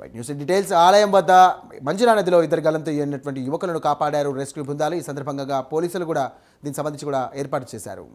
White news details ఆలయం వద్ద మంజులా నదిలో ఇద్దరు గలంతో అయినటువంటి యువకులను కాపాడారు. రెస్క్యూ బృందాలు ఈ సందర్భంగా పోలీసులు కూడా దీనికి సంబంధించి కూడా ఏర్పాటు చేశారు.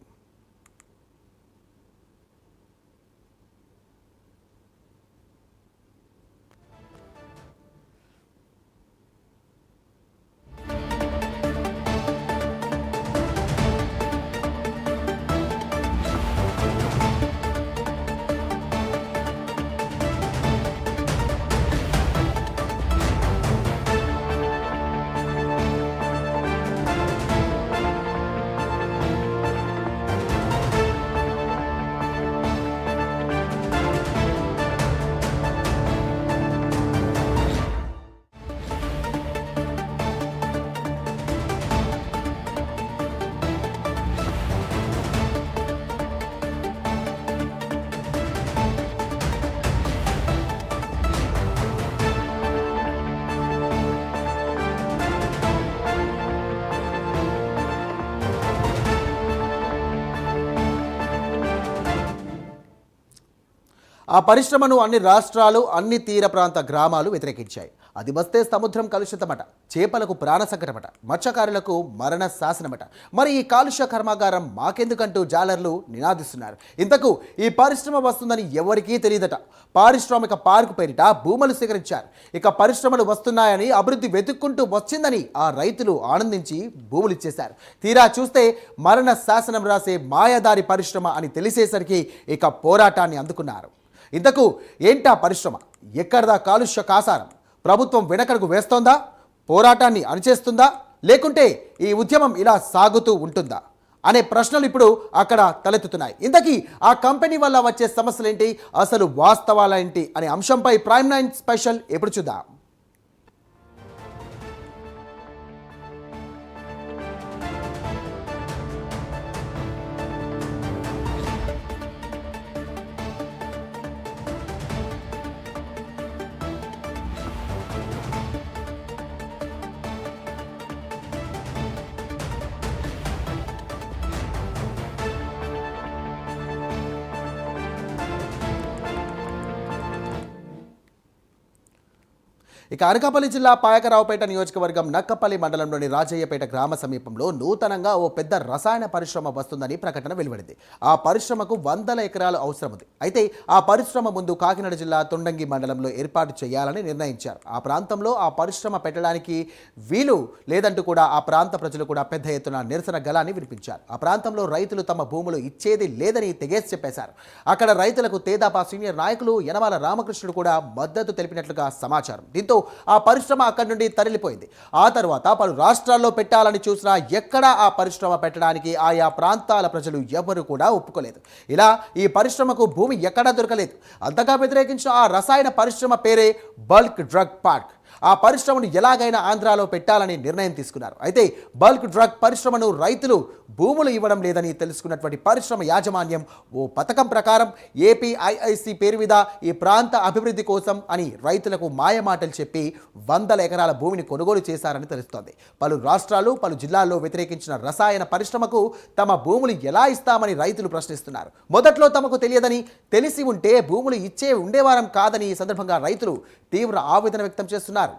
ఆ పరిశ్రమను అన్ని రాష్ట్రాలు అన్ని తీర ప్రాంత గ్రామాలు వ్యతిరేకించాయి. అది వస్తే సముద్రం కలుషితమట చేపలకు ప్రాణ సంకటమట మత్స్యకారులకు మరణ శాసనమట మరి ఈ కాలుష్య కర్మాగారం మాకెందుకంటూ జాలర్లు నినాదిస్తున్నారు? ఇంతకు ఈ పరిశ్రమ వస్తుందని ఎవరికీ తెలియదట. పారిశ్రామిక పార్కు పేరిట భూములు సేకరించారు. ఇక పరిశ్రమలు వస్తున్నాయని అభివృద్ధి వెతుక్కుంటూ వచ్చిందని ఆ రైతులు ఆనందించి భూములు ఇచ్చేశారు. తీరా చూస్తే మరణ శాసనం రాసే మాయదారి పరిశ్రమ అని తెలిసేసరికి ఇక పోరాటాన్ని అందుకున్నారు. ఇంతకు ఏంటా పరిశ్రమ? ఎక్కడదా కాలుష్య కాసారం? ప్రభుత్వం వెనకడుగు వేస్తోందా? పోరాటాన్ని అణిచేస్తుందా? లేకుంటే ఈ ఉద్యమం ఇలా సాగుతూ ఉంటుందా? అనే ప్రశ్నలు ఇప్పుడు అక్కడ తలెత్తుతున్నాయి. ఇంతకీ ఆ కంపెనీ వల్ల వచ్చే సమస్యలేంటి? అసలు వాస్తవాలేంటి? అనే అంశంపై ప్రైమ్ నైన్ స్పెషల్ ఎప్పుడు చూద్దాం. ఇక అనకాపల్లి జిల్లా పాయకరావుపేట నియోజకవర్గం నక్కపల్లి మండలంలోని రాజయ్యపేట గ్రామ సమీపంలో నూతనంగా ఓ పెద్ద రసాయన పరిశ్రమ వస్తుందని ప్రకటన వెలువడింది. ఆ పరిశ్రమకు వందల ఎకరాలు అవసరముంది అయితే ఆ పరిశ్రమ ముందు కాకినాడ జిల్లా తొండంగి మండలంలో ఏర్పాటు చేయాలని నిర్ణయించారు. ఆ ప్రాంతంలో ఆ పరిశ్రమ పెట్టడానికి వీలు లేదంటూ కూడా ఆ ప్రాంత ప్రజలు కూడా పెద్ద ఎత్తున నిరసన గలాన్ని వినిపించారు. ఆ ప్రాంతంలో రైతులు తమ భూములు ఇచ్చేది లేదని తెగేసి చెప్పేశారు. అక్కడ రైతులకు తేదాపా సీనియర్ నాయకులు యనమాల రామకృష్ణుడు కూడా మద్దతు తెలిపినట్లుగా సమాచారం. దీంతో ఆ పరిశ్రమ అక్కడి నుండి తరలిపోయింది. ఆ తర్వాత పలు రాష్ట్రాల్లో పెట్టాలని చూసినా ఎక్కడా ఆ పరిశ్రమ పెట్టడానికి ఆయా ప్రాంతాల ప్రజలు ఎవరు కూడా ఒప్పుకోలేదు. ఇలా ఈ పరిశ్రమకు భూమి ఎక్కడా దొరకలేదు. అంతగా వ్యతిరేకించిన ఆ రసాయన పరిశ్రమ పేరే బల్క్ డ్రగ్ పార్క్. ఆ పరిశ్రమను ఎలాగైనా ఆంధ్రాలో పెట్టాలని నిర్ణయం తీసుకున్నారు. అయితే బల్క్ డ్రగ్ పరిశ్రమను రైతులు భూములు ఇవ్వడం లేదని తెలుసుకున్నటువంటి పరిశ్రమ యాజమాన్యం ఓ పథకం ప్రకారం ఏపీఐఐసి పేరు మీద ఈ ప్రాంత అభివృద్ధి కోసం అని రైతులకు మాయమాటలు చెప్పి వందల ఎకరాల భూమిని కొనుగోలు చేశారని తెలుస్తోంది. పలు రాష్ట్రాలు పలు జిల్లాల్లో వ్యతిరేకించిన రసాయన పరిశ్రమకు తమ భూములు ఎలా ఇస్తామని రైతులు ప్రశ్నిస్తున్నారు. మొదట్లో తమకు తెలియదని తెలిసి ఉంటే భూములు ఇచ్చే ఉండేవారం కాదని ఈ సందర్భంగా రైతులు తీవ్ర ఆవేదన వ్యక్తం చేస్తున్నారు.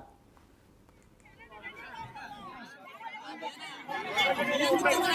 కొట్టొద్దు!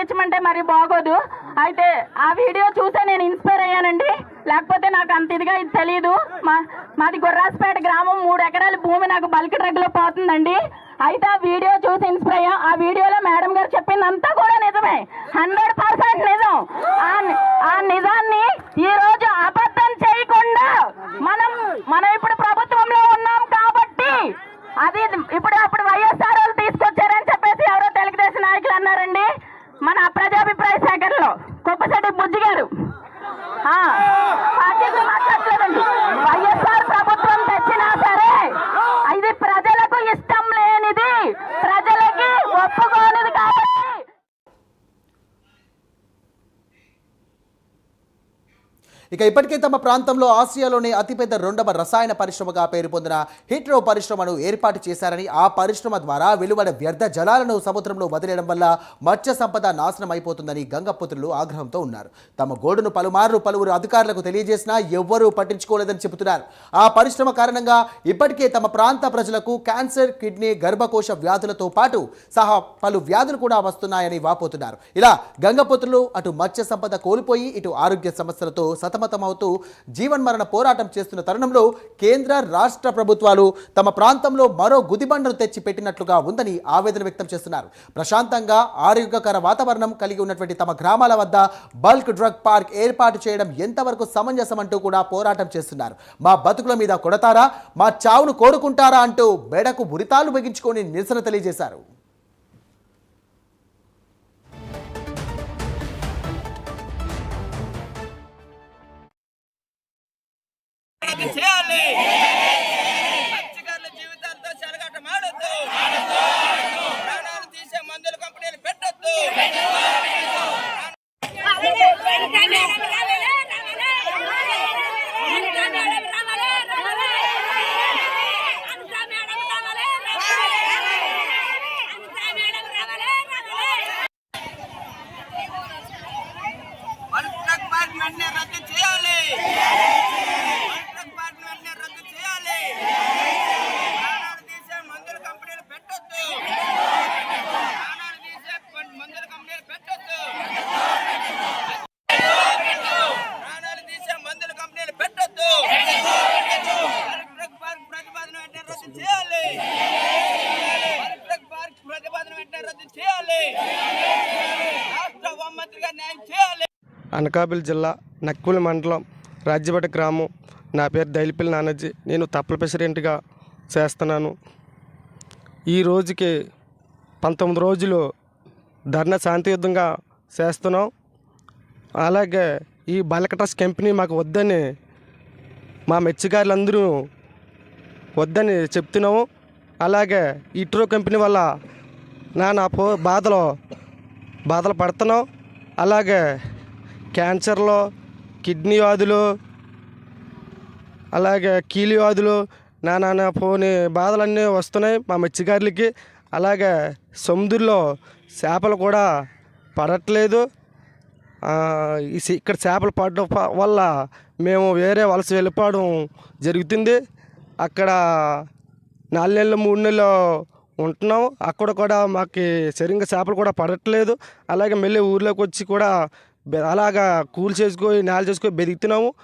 అది బాగోదు. అయితే ఆ వీడియో చూసే నేను ఇన్స్పైర్ అయ్యానండి. లేకపోతే నాకు అంత ఇదిగా ఇది తెలియదు మా మాది గుర్రాస్పేట గ్రామం. మూడు ఎకరాల భూమి నాకు బల్క్ డ్రగ్లో పోతుందండి. అయితే ఆ వీడియో చూసి ఇన్స్పైర్ అయ్యా. ఆ వీడియోలో మేడం గారు చెప్పిందంతా కూడా నిజమే. హండ్రెడ్ ఇక ఇప్పటికే తమ ప్రాంతంలో ఆసియాలోనే అతిపెద్ద రెండవ రసాయన పరిశ్రమగా పేరు పొందిన హిట్రో పరిశ్రమను ఏర్పాటు చేశారని ఆ పరిశ్రమ ద్వారా వెలువడే వ్యర్థ జలాలను సముద్రంలో వదిలేయడం వల్ల మత్స్య సంపద నాశనం అయిపోతుందని గంగపుత్రులు ఆగ్రహంతో ఉన్నారు. తమ గోడును పలుమార్లు పలువురు అధికారులకు తెలియజేసినా ఎవ్వరూ పట్టించుకోలేదని చెబుతున్నారు. ఆ పరిశ్రమ కారణంగా ఇప్పటికే తమ ప్రాంత ప్రజలకు క్యాన్సర్ కిడ్నీ గర్భకోశ వ్యాధులతో పాటు సహా పలు వ్యాధులు కూడా వస్తున్నాయని వాపోతున్నారు. ఇలా గంగపుత్రులు అటు మత్స్య సంపద కోల్పోయి ఇటు ఆరోగ్య సమస్యలతో జీవన్ జీవన్మరణ పోరాటం చేస్తున్న తరుణంలో కేంద్ర రాష్ట్ర ప్రభుత్వాలు తమ ప్రాంతంలో మరో గుదిబండను తెచ్చి పెట్టినట్లుగా ఉందని ఆవేదన వ్యక్తం చేస్తున్నారు. ప్రశాంతంగా ఆరోగ్యకర వాతావరణం కలిగి ఉన్నటువంటి తమ గ్రామాల వద్ద బల్క్ డ్రగ్ పార్క్ ఏర్పాటు చేయడం ఎంతవరకు సమంజసం అంటూ కూడా పోరాటం చేస్తున్నారు. మా బతుకుల మీద కొడతారా? మా చావును కోరుకుంటారా? అంటూ బెడకు ఉరితాలు బిగించుకొని నిరసన తెలియజేశారు. ¡Dale! అనకాపల్లి జిల్లా నక్కులి మండలం రాజ్యపేట గ్రామం. నా పేరు దైలిపల్లి నానాజీ. నేను తప్పల ప్రెసిడెంట్గా చేస్తున్నాను. ఈ రోజుకి పంతొమ్మిది రోజులు ధర్నా శాంతియుద్ధంగా చేస్తున్నాం. అలాగే ఈ బలకటస్ కంపెనీ మాకు వద్దని మా మెచ్చిగారులందరూ వద్దని చెప్తున్నాము. అలాగే ఇట్రో కంపెనీ వల్ల నా నా పో బాధలో బాధలు పడుతున్నాం. అలాగే క్యాన్సర్లో కిడ్నీ వ్యాధులు అలాగే కీలి వ్యాధులు నానా పోని బాధలన్నీ వస్తున్నాయి మా మత్స్యకారులకి. అలాగే సముద్రంలో చేపలు కూడా పడట్లేదు. ఇక్కడ చేపలు పడడం వల్ల మేము వేరే వలస వెళ్ళిపోవడం జరుగుతుంది. అక్కడ నాలుగు నెలలు మూడు నెలలు ఉంటున్నాం. అక్కడ కూడా మాకు సరిగ్గా చేపలు కూడా పడట్లేదు. అలాగే మళ్ళీ ఊర్లోకి వచ్చి కూడా అలాగా కూలి చేసుకొని నేల చేసుకొని బెదుకుతున్నాము